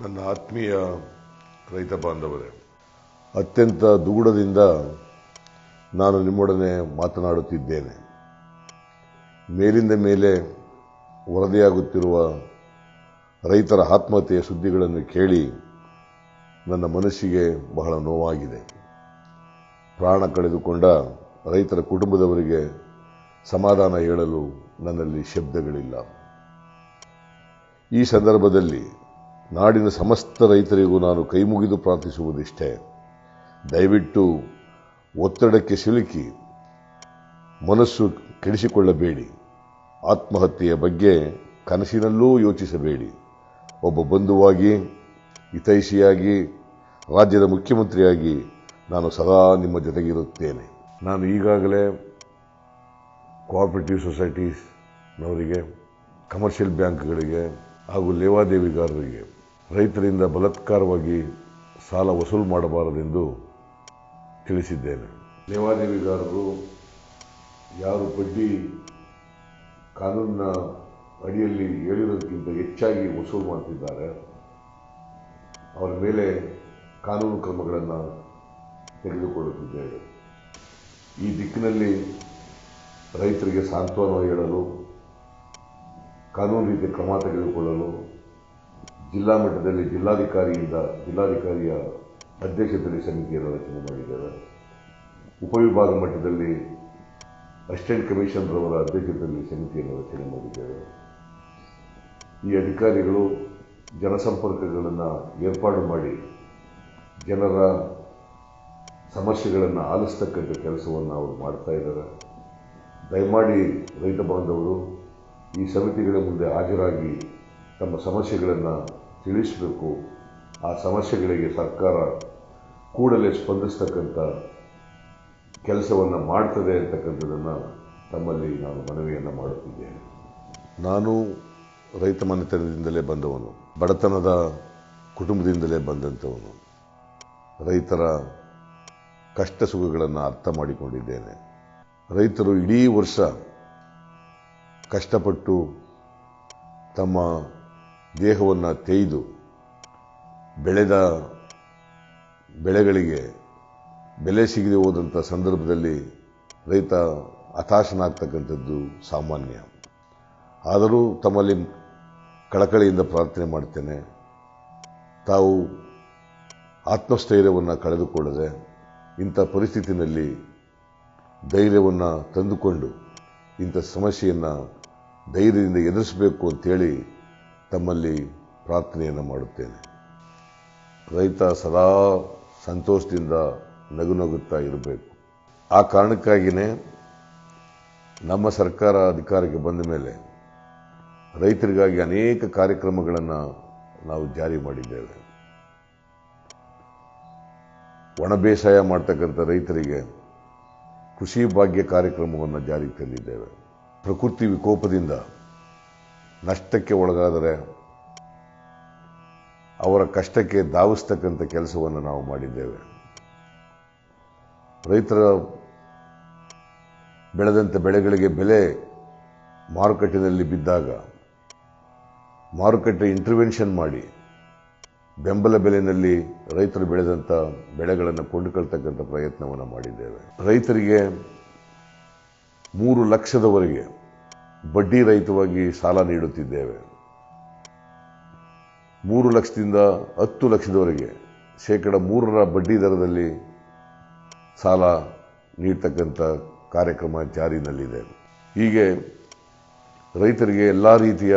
ನನ್ನ ಆತ್ಮೀಯ ರೈತ ಬಾಂಧವರೇ, ಅತ್ಯಂತ ದುಗುಡದಿಂದ ನಾನು ನಿಮ್ಮೊಡನೆ ಮಾತನಾಡುತ್ತಿದ್ದೇನೆ. ಮೇಲಿಂದ ಮೇಲೆ ವರದಿಯಾಗುತ್ತಿರುವ ರೈತರ ಆತ್ಮಹತ್ಯೆಯ ಸುದ್ದಿಗಳನ್ನು ಕೇಳಿ ನನ್ನ ಮನಸ್ಸಿಗೆ ಬಹಳ ನೋವಾಗಿದೆ. ಪ್ರಾಣ ಕಳೆದುಕೊಂಡ ರೈತರ ಕುಟುಂಬದವರಿಗೆ ಸಮಾಧಾನ ಹೇಳಲು ನನ್ನಲ್ಲಿ ಶಬ್ದಗಳಿಲ್ಲ. ಈ ಸಂದರ್ಭದಲ್ಲಿ ನಾಡಿನ ಸಮಸ್ತ ರೈತರಿಗೂ ನಾನು ಕೈಮುಗಿದು ಪ್ರಾರ್ಥಿಸುವುದಿಷ್ಟೇ. ದಯವಿಟ್ಟು ಒತ್ತಡಕ್ಕೆ ಸಿಲುಕಿ, ಮನಸ್ಸು ಕೆಡಿಸಿಕೊಳ್ಳಬೇಡಿ. ಆತ್ಮಹತ್ಯೆಯ ಬಗ್ಗೆ ಕನಸಿನಲ್ಲೂ ಯೋಚಿಸಬೇಡಿ. ಒಬ್ಬ ಬಂಧುವಾಗಿ, ಹಿತೈಷಿಯಾಗಿ, ರಾಜ್ಯದ ಮುಖ್ಯಮಂತ್ರಿಯಾಗಿ ನಾನು ಸದಾ ನಿಮ್ಮ ಜೊತೆಗಿರುತ್ತೇನೆ. ನಾನು ಈಗಾಗಲೇ ಕೋಆಪರೇಟಿವ್ ಸೊಸೈಟೀಸ್ನವರಿಗೆ, ಕಮರ್ಷಿಯಲ್ ಬ್ಯಾಂಕ್ಗಳಿಗೆ ಹಾಗೂ ಲೇವಾದೇವಿಗಾರರಿಗೆ ರೈತರಿಂದ ಬಲತ್ಕಾರವಾಗಿ ಸಾಲ ವಸೂಲು ಮಾಡಬಾರದೆಂದು ತಿಳಿಸಿದ್ದೇನೆ. ಲೇವಾದೇವಿಗಾರರು ಯಾರು ಬಡ್ಡಿ ಕಾನೂನಿನ ಅಡಿಯಲ್ಲಿ ಹೇಳಿರೋದಕ್ಕಿಂತ ಹೆಚ್ಚಾಗಿ ವಸೂಲು ಮಾಡ್ತಿದ್ದಾರೆ. ಅವರ ಮೇಲೆ ಕಾನೂನು ಕ್ರಮಗಳನ್ನು ತೆಗೆದುಕೊಳ್ಳುತ್ತಿದ್ದೇವೆ. ಈ ದಿಕ್ಕಿನಲ್ಲಿ ರೈತರಿಗೆ ಸಾಂತ್ವನ ಹೇಳಲು, ಕಾನೂನು ರೀತಿಯ ಕ್ರಮ ತೆಗೆದುಕೊಳ್ಳಲು ಜಿಲ್ಲಾ ಮಟ್ಟದಲ್ಲಿ ಜಿಲ್ಲಾಧಿಕಾರಿಯಿಂದ ಜಿಲ್ಲಾಧಿಕಾರಿಯ ಅಧ್ಯಕ್ಷತೆಯಲ್ಲಿ ಸಮಿತಿಯನ್ನು ರಚನೆ ಮಾಡಿದ್ದಾರೆ. ಉಪವಿಭಾಗ ಮಟ್ಟದಲ್ಲಿ ಅಸಿಸ್ಟೆಂಟ್ ಕಮಿಷನರ್ ಅಧ್ಯಕ್ಷತೆಯಲ್ಲಿ ಸಮಿತಿಯನ್ನು ರಚನೆ ಮಾಡಿದ್ದೇವೆ. ಈ ಅಧಿಕಾರಿಗಳು ಜನಸಂಪರ್ಕಗಳನ್ನು ಏರ್ಪಾಡು ಮಾಡಿ ಜನರ ಸಮಸ್ಯೆಗಳನ್ನು ಆಲಿಸ್ತಕ್ಕಂಥ ಕೆಲಸವನ್ನು ಅವರು ಮಾಡ್ತಾ ಇದ್ದಾರೆ. ದಯಮಾಡಿ ರೈತ ಬಾಂಧವರು ಈ ಸಮಿತಿಗಳ ಮುಂದೆ ಹಾಜರಾಗಿ ತಮ್ಮ ಸಮಸ್ಯೆಗಳನ್ನು ತಿಳಿಸಬೇಕು. ಆ ಸಮಸ್ಯೆಗಳಿಗೆ ಸರ್ಕಾರ ಕೂಡಲೇ ಸ್ಪಂದಿಸ್ತಕ್ಕಂಥ ಕೆಲಸವನ್ನು ಮಾಡ್ತದೆ ಅಂತಕ್ಕಂಥದ್ದನ್ನು ತಮ್ಮಲ್ಲಿ ನಾನು ಮನವಿಯನ್ನು ಮಾಡುತ್ತಿದ್ದೇನೆ. ನಾನು ರೈತ ಮನೆತನದಿಂದಲೇ ಬಂದವನು. ಬಡತನದ ಕುಟುಂಬದಿಂದಲೇ ಬಂದಂಥವನು. ರೈತರ ಕಷ್ಟ ಸುಖಗಳನ್ನು ಅರ್ಥ ಮಾಡಿಕೊಂಡಿದ್ದೇನೆ. ರೈತರು ಇಡೀ ವರ್ಷ ಕಷ್ಟಪಟ್ಟು ತಮ್ಮ ದೇಹವನ್ನು ತೆಯ್ದು ಬೆಳೆದ ಬೆಳೆಗಳಿಗೆ ಬೆಲೆ ಸಿಗದೆ ಹೋದಂಥ ಸಂದರ್ಭದಲ್ಲಿ ರೈತ ಹತಾಶನಾಗ್ತಕ್ಕಂಥದ್ದು ಸಾಮಾನ್ಯ. ಆದರೂ ತಮ್ಮಲ್ಲಿ ಕಳಕಳಿಯಿಂದ ಪ್ರಾರ್ಥನೆ ಮಾಡ್ತೇನೆ. ತಾವು ಆತ್ಮಸ್ಥೈರ್ಯವನ್ನು ಕಳೆದುಕೊಳ್ಳದೆ ಇಂಥ ಪರಿಸ್ಥಿತಿನಲ್ಲಿ ಧೈರ್ಯವನ್ನು ತಂದುಕೊಂಡು ಇಂಥ ಸಮಸ್ಯೆಯನ್ನು ಧೈರ್ಯದಿಂದ ಎದುರಿಸಬೇಕು ಅಂತೇಳಿ ತಮ್ಮಲ್ಲಿ ಪ್ರಾರ್ಥನೆಯನ್ನು ಮಾಡುತ್ತೇನೆ. ರೈತ ಸದಾ ಸಂತೋಷದಿಂದ ನಗು ನಗುತ್ತಾ ಇರಬೇಕು. ಆ ಕಾರಣಕ್ಕಾಗಿಯೇ ನಮ್ಮ ಸರ್ಕಾರ ಅಧಿಕಾರಕ್ಕೆ ಬಂದ ಮೇಲೆ ರೈತರಿಗಾಗಿ ಅನೇಕ ಕಾರ್ಯಕ್ರಮಗಳನ್ನು ನಾವು ಜಾರಿ ಮಾಡಿದ್ದೇವೆ. ಒಣ ಬೇಸಾಯ ಮಾಡ್ತಕ್ಕಂಥ ರೈತರಿಗೆ ಕೃಷಿ ಭಾಗ್ಯ ಕಾರ್ಯಕ್ರಮವನ್ನು ಜಾರಿಗೆ ತಂದಿದ್ದೇವೆ. ಪ್ರಕೃತಿ ವಿಕೋಪದಿಂದ ನಷ್ಟಕ್ಕೆ ಒಳಗಾದರೆ ಅವರ ಕಷ್ಟಕ್ಕೆ ಧಾವಿಸ್ತಕ್ಕಂಥ ಕೆಲಸವನ್ನು ನಾವು ಮಾಡಿದ್ದೇವೆ. ರೈತರ ಬೆಳೆದಂಥ ಬೆಳೆಗಳಿಗೆ ಬೆಲೆ ಮಾರುಕಟ್ಟೆಯಲ್ಲಿ ಬಿದ್ದಾಗ ಮಾರುಕಟ್ಟೆ ಇಂಟರ್ವೆನ್ಷನ್ ಮಾಡಿ ಬೆಂಬಲ ಬೆಲೆಯಲ್ಲಿ ರೈತರು ಬೆಳೆದಂಥ ಬೆಳೆಗಳನ್ನು ಕೊಂಡುಕೊಳ್ತಕ್ಕಂಥ ಪ್ರಯತ್ನವನ್ನು ಮಾಡಿದ್ದೇವೆ. ರೈತರಿಗೆ ಮೂರು ಲಕ್ಷದವರೆಗೆ ಬಡ್ಡಿ ರಹಿತವಾಗಿ ಸಾಲ ನೀಡುತ್ತಿದ್ದೇವೆ. ಮೂರು ಲಕ್ಷದಿಂದ ಹತ್ತು ಲಕ್ಷದವರೆಗೆ ಶೇಕಡ ಮೂರರ ಬಡ್ಡಿ ದರದಲ್ಲಿ ಸಾಲ ನೀಡ್ತಕ್ಕಂಥ ಕಾರ್ಯಕ್ರಮ ಜಾರಿನಲ್ಲಿದೆ. ಹೀಗೆ ರೈತರಿಗೆ ಎಲ್ಲ ರೀತಿಯ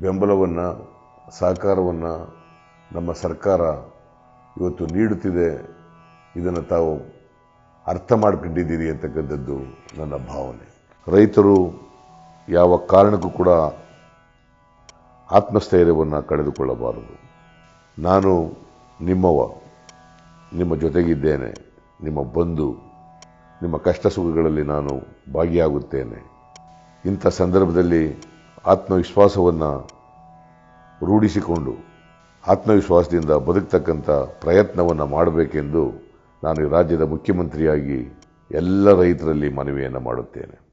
ಬೆಂಬಲವನ್ನು, ಸಹಕಾರವನ್ನು ನಮ್ಮ ಸರ್ಕಾರ ಇವತ್ತು ನೀಡುತ್ತಿದೆ. ಇದನ್ನು ತಾವು ಅರ್ಥ ಮಾಡಿಕೊಂಡಿದ್ದೀರಿ ಅಂತಕ್ಕಂಥದ್ದು ನನ್ನ ಭಾವನೆ. ರೈತರು ಯಾವ ಕಾರಣಕ್ಕೂ ಕೂಡ ಆತ್ಮಸ್ಥೈರ್ಯವನ್ನು ಕಳೆದುಕೊಳ್ಳಬಾರದು. ನಾನು ನಿಮ್ಮವ ನಿಮ್ಮ ಜೊತೆಗಿದ್ದೇನೆ, ನಿಮ್ಮ ಬಂಧು, ನಿಮ್ಮ ಕಷ್ಟ ಸುಖಗಳಲ್ಲಿ ನಾನು ಭಾಗಿಯಾಗುತ್ತೇನೆ. ಇಂಥ ಸಂದರ್ಭದಲ್ಲಿ ಆತ್ಮವಿಶ್ವಾಸವನ್ನು ರೂಢಿಸಿಕೊಂಡು ಆತ್ಮವಿಶ್ವಾಸದಿಂದ ಬದುಕ್ತಕ್ಕಂಥ ಪ್ರಯತ್ನವನ್ನು ಮಾಡಬೇಕೆಂದು ನಾನು ರಾಜ್ಯದ ಮುಖ್ಯಮಂತ್ರಿಯಾಗಿ ಎಲ್ಲ ರೈತರಲ್ಲಿ ಮನವಿಯನ್ನು ಮಾಡುತ್ತೇನೆ.